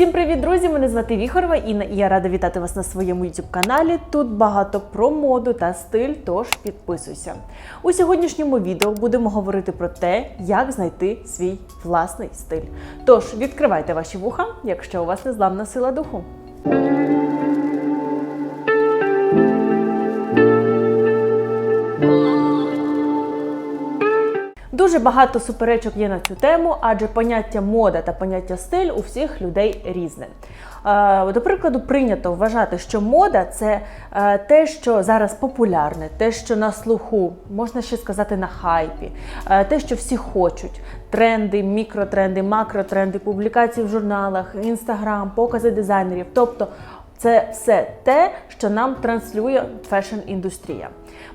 Всім привіт, друзі! Мене звати Віхорова Інна, і я рада вітати вас на своєму youtube каналі. Тут багато про моду та стиль, тож підписуйся. У сьогоднішньому відео будемо говорити про те, як знайти свій власний стиль. Тож відкривайте ваші вуха, якщо у вас незламна сила духу. Дуже багато суперечок є на цю тему, адже поняття мода та поняття стиль у всіх людей різне. Е, До прикладу, прийнято вважати, що мода це е, те, що зараз популярне, те, що на слуху, можна ще сказати на хайпі, е, те, що всі хочуть. Тренди, мікротренди, макротренди, публікації в журналах, інстаграм, покази дизайнерів. Тобто це все те, що нам транслює фешн-індустрія.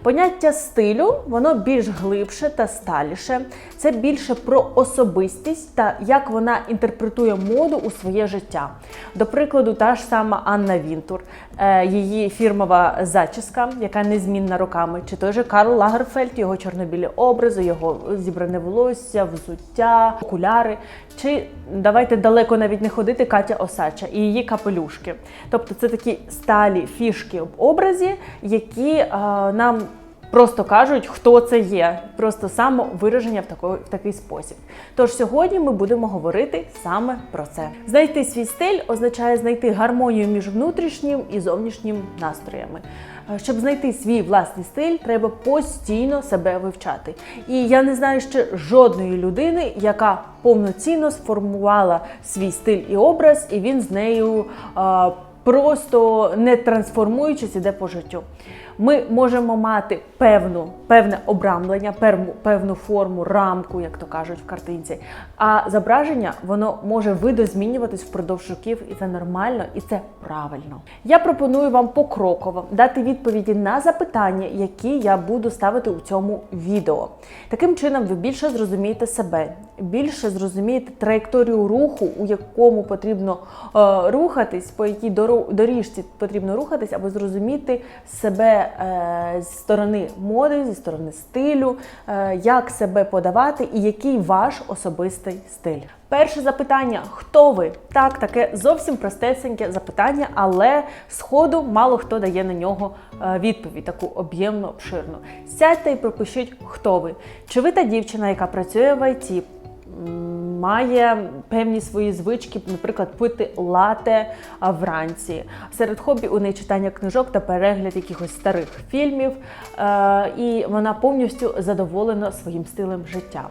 Поняття стилю воно більш глибше та сталіше. Це більше про особистість та як вона інтерпретує моду у своє життя. До прикладу, та ж сама Анна Вінтур, е, її фірмова зачіска, яка незмінна роками, чи той же Карл Лагерфельд, його чорнобілі образи, його зібране волосся, взуття, окуляри. Чи давайте далеко навіть не ходити Катя Осача і її капелюшки. Тобто це такі сталі фішки в образі, які е, нам просто кажуть, хто це є, просто самовираження в такий, в такий спосіб. Тож сьогодні ми будемо говорити саме про це. Знайти свій стиль означає знайти гармонію між внутрішнім і зовнішнім настроями. Е, Щоб знайти свій власний стиль, треба постійно себе вивчати. І я не знаю ще жодної людини, яка повноцінно сформувала свій стиль і образ, і він з нею е, просто не трансформуючись, іде по життю. Ми можемо мати певну, певне обрамлення, певну, певну форму, рамку, як то кажуть в картинці. А зображення воно може видозмінюватись впродовж років, і це нормально, і це правильно. Я пропоную вам покроково дати відповіді на запитання, які я буду ставити у цьому відео. Таким чином, ви більше зрозумієте себе, більше зрозумієте траєкторію руху, у якому потрібно е, рухатись, по якій доро- доріжці потрібно рухатись, аби зрозуміти себе е, зі сторони моди, зі сторони стилю, е, як себе подавати і який ваш особистий стиль. Перше запитання: хто ви? Так, таке зовсім простесеньке запитання, але сходу мало хто дає на нього е, відповідь, таку об'ємну, обширну. Сядьте і пропишіть, хто ви. Чи ви та дівчина, яка працює в ІТ, має певні свої звички, наприклад, пити лате вранці. Серед хобі у неї читання книжок та перегляд якихось старих фільмів, е, і вона повністю задоволена своїм стилем життя.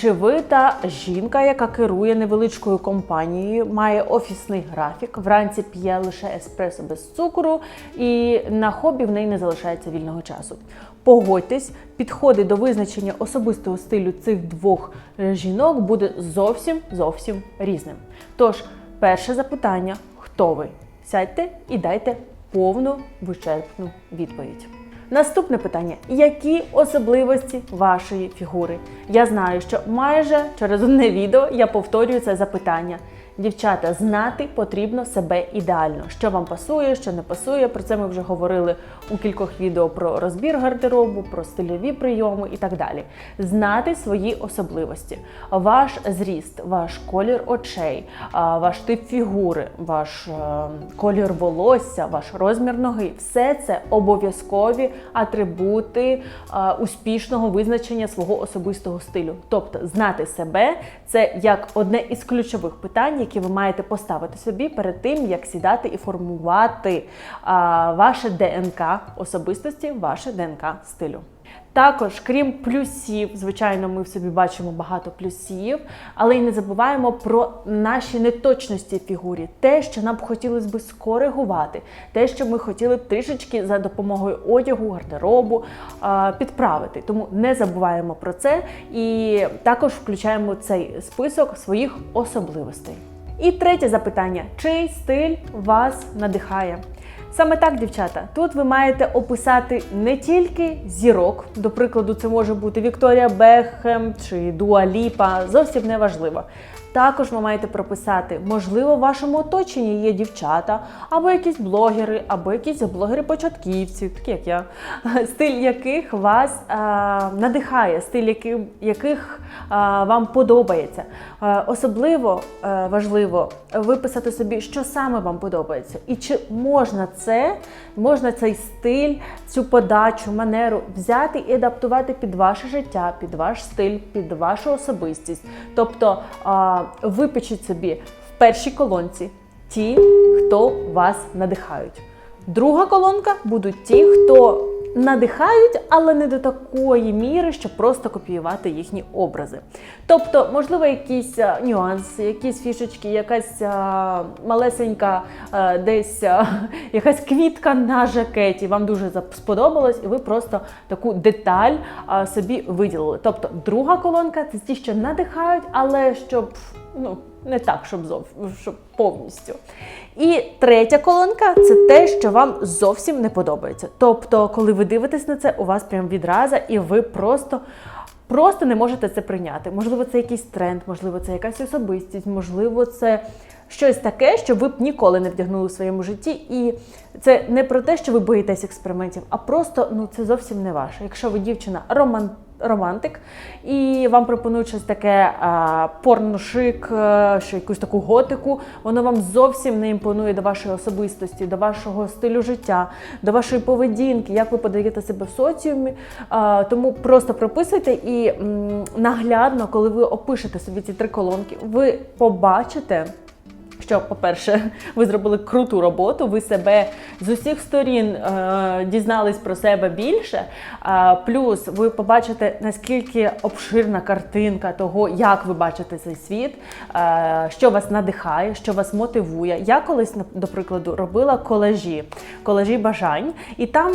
Чи ви та жінка, яка керує невеличкою компанією, має офісний графік, вранці п'є лише еспресо без цукру, і на хобі в неї не залишається вільного часу. Погодьтесь, підходи до визначення особистого стилю цих двох жінок буде зовсім зовсім різним. Тож, перше запитання: хто ви? Сядьте і дайте повну вичерпну відповідь. Наступне питання: які особливості вашої фігури? Я знаю, що майже через одне відео я повторюю це запитання. Дівчата, знати потрібно себе ідеально, що вам пасує, що не пасує. Про це ми вже говорили у кількох відео про розбір гардеробу, про стильові прийоми і так далі. Знати свої особливості, ваш зріст, ваш колір очей, ваш тип фігури, ваш е, колір волосся, ваш розмір ноги все це обов'язкові атрибути успішного визначення свого особистого стилю. Тобто, знати себе це як одне із ключових питань, які ви маєте поставити собі перед тим, як сідати і формувати а, ваше ДНК особистості, ваше ДНК стилю. Також, крім плюсів, звичайно, ми в собі бачимо багато плюсів, але й не забуваємо про наші неточності в фігурі, те, що нам б хотілося би скоригувати, те, що ми хотіли б трішечки за допомогою одягу, гардеробу підправити. Тому не забуваємо про це і також включаємо цей список своїх особливостей. І третє запитання: чий стиль вас надихає? Саме так, дівчата, тут ви маєте описати не тільки зірок, до прикладу, це може бути Вікторія Бехем чи Дуа Ліпа, зовсім не важливо. Також ви маєте прописати, можливо, в вашому оточенні є дівчата, або якісь блогери, або якісь блогери-початківці, такі як я, стиль яких вас а, надихає, стиль яких, яких а, вам подобається. А, особливо а, важливо виписати собі, що саме вам подобається, і чи можна це, можна цей стиль, цю подачу, манеру взяти і адаптувати під ваше життя, під ваш стиль, під вашу особистість. Тобто випечіть собі в першій колонці ті, хто вас надихають. Друга колонка будуть ті, хто надихають, але не до такої міри, щоб просто копіювати їхні образи. Тобто, можливо, якісь нюанси, якісь фішечки, якась а, малесенька а, десь якась квітка на жакеті вам дуже сподобалось, і ви просто таку деталь собі виділили. Тобто, друга колонка це ті, що надихають, але щоб ну. Не так, щоб зов... щоб повністю. І третя колонка це те, що вам зовсім не подобається. Тобто, коли ви дивитесь на це, у вас прям відраза, і ви просто. Просто не можете це прийняти. Можливо, це якийсь тренд, можливо, це якась особистість, можливо, це щось таке, що ви б ніколи не вдягнули в своєму житті. І це не про те, що ви боїтесь експериментів, а просто ну це зовсім не ваше. Якщо ви дівчина роман... романтик, і вам пропонують щось таке порношик, що якусь таку готику, воно вам зовсім не імпонує до вашої особистості, до вашого стилю життя, до вашої поведінки, як ви подаєте себе в соціумі. А, тому просто прописуйте і м, наглядно, коли ви опишете собі ці три колонки, ви побачите. Що, по-перше, ви зробили круту роботу, ви себе з усіх сторін е, дізнались про себе більше. А, плюс ви побачите, наскільки обширна картинка того, як ви бачите цей світ, е, що вас надихає, що вас мотивує. Я колись, до прикладу, робила колажі, колажі бажань, і там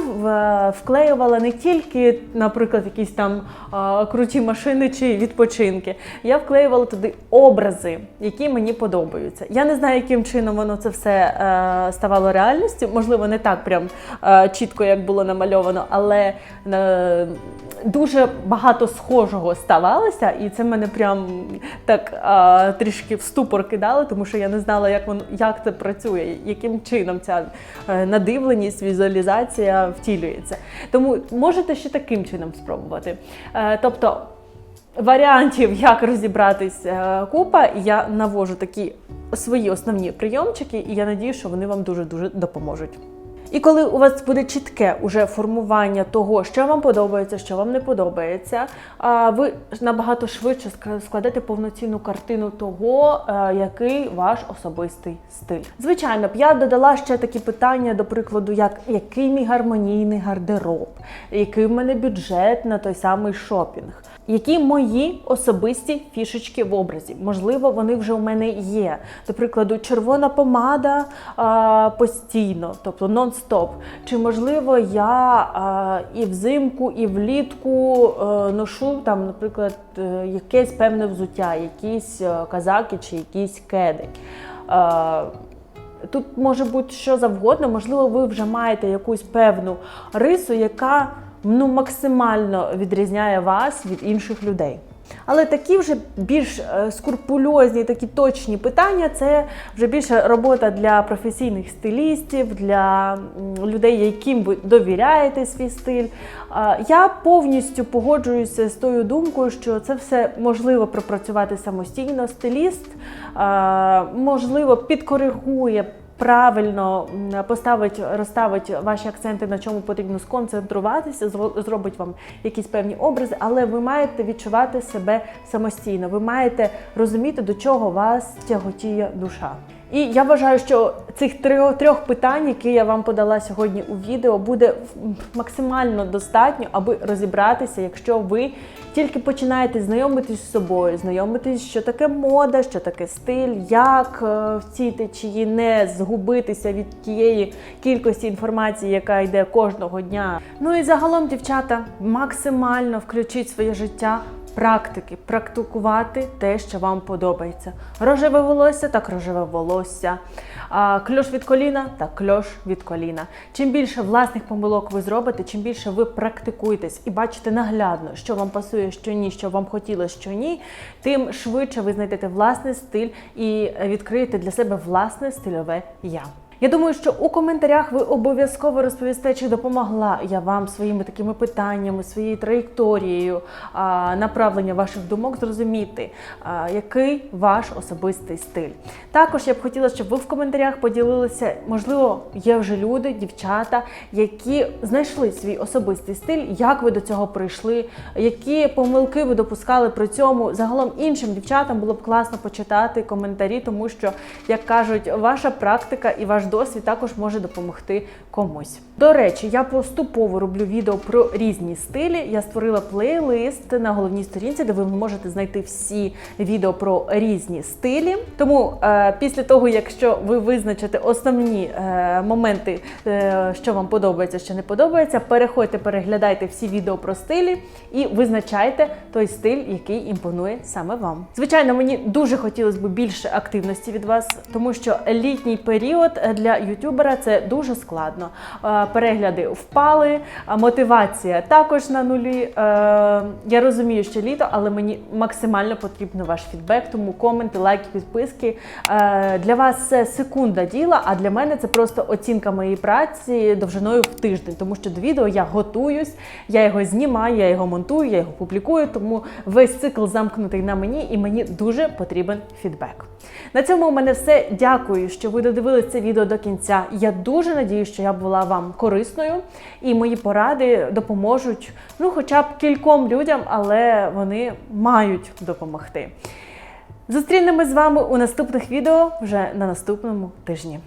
вклеювала не тільки, наприклад, якісь там е, круті машини чи відпочинки. Я вклеювала туди образи, які мені подобаються. Я не знаю, яким чином воно це все е, ставало реальністю. Можливо, не так прям е, чітко, як було намальовано, але е, дуже багато схожого ставалося, і це мене прям так е, трішки в ступор кидало, тому що я не знала, як воно як це працює, яким чином ця е, надивленість, візуалізація втілюється. Тому можете ще таким чином спробувати. Е, тобто. Варіантів, як розібратись е, купа, я навожу такі свої основні прийомчики, і я надію, що вони вам дуже-дуже допоможуть. І коли у вас буде чітке уже формування того, що вам подобається, що вам не подобається, ви набагато швидше складете повноцінну картину того, е, який ваш особистий стиль. Звичайно, б я додала ще такі питання, до прикладу, як який мій гармонійний гардероб, який в мене бюджет на той самий шопінг. Які мої особисті фішечки в образі? Можливо, вони вже у мене є. До прикладу, червона помада а, постійно, тобто нон-стоп. Чи можливо я а, і взимку, і влітку е, ношу там, наприклад, е, якесь певне взуття, якісь е, казаки чи якісь кеди. Е, Тут може бути що завгодно, можливо, ви вже маєте якусь певну рису, яка ну, максимально відрізняє вас від інших людей. Але такі вже більш е, скрупульозні, такі точні питання це вже більше робота для професійних стилістів, для людей, яким ви довіряєте свій стиль. Я повністю погоджуюся з тою думкою, що це все можливо пропрацювати самостійно. Стиліст можливо підкоригує правильно поставить, розставить ваші акценти, на чому потрібно сконцентруватися, зро- зробить вам якісь певні образи, але ви маєте відчувати себе самостійно. Ви маєте розуміти, до чого вас тяготіє душа. І я вважаю, що цих трьох, трьох питань, які я вам подала сьогодні у відео, буде максимально достатньо, аби розібратися, якщо ви тільки починаєте знайомитись з собою, знайомитись, що таке мода, що таке стиль, як в цій течії не згубитися від тієї кількості інформації, яка йде кожного дня. Ну і загалом, дівчата, максимально включіть своє життя практики, практикувати те, що вам подобається. Рожеве волосся, так рожеве волосся. Кльош від коліна, так кльош від коліна. Чим більше власних помилок ви зробите, чим більше ви практикуєтесь і бачите наглядно, що вам пасує, що ні, що вам хотілося, що ні, тим швидше ви знайдете власний стиль і відкриєте для себе власне стильове я. Я думаю, що у коментарях ви обов'язково розповісте, чи допомогла я вам своїми такими питаннями, своєю траєкторією направлення ваших думок зрозуміти, який ваш особистий стиль. Також я б хотіла, щоб ви в коментарях поділилися, можливо, є вже люди, дівчата, які знайшли свій особистий стиль, як ви до цього прийшли, які помилки ви допускали при цьому. Загалом іншим дівчатам було б класно почитати коментарі, тому що, як кажуть, ваша практика і ваш досвід також може допомогти комусь. До речі, я поступово роблю відео про різні стилі. Я створила плейлист на головній сторінці, де ви можете знайти всі відео про різні стилі. Тому е, після того, якщо ви визначите основні е, моменти, е, що вам подобається, що не подобається, переходьте, переглядайте всі відео про стилі і визначайте той стиль, який імпонує саме вам. Звичайно, мені дуже хотілося б більше активності від вас, тому що літній період для ютубера це дуже складно. Перегляди впали, мотивація також на нулі. Е, Я розумію, що літо, але мені максимально потрібен ваш фідбек, тому коменти, лайки, підписки. Е, Для вас це секунда діла, а для мене це просто оцінка моєї праці довжиною в тиждень, тому що до відео я готуюсь, я його знімаю, я його монтую, я його публікую, тому весь цикл замкнутий на мені, і мені дуже потрібен фідбек. На цьому у мене все. Дякую, що ви додивились це відео до кінця. Я дуже надію, що я була вам корисною, і мої поради допоможуть ну, хоча б кільком людям, але вони мають допомогти. Зустрінемось з вами у наступних відео вже на наступному тижні.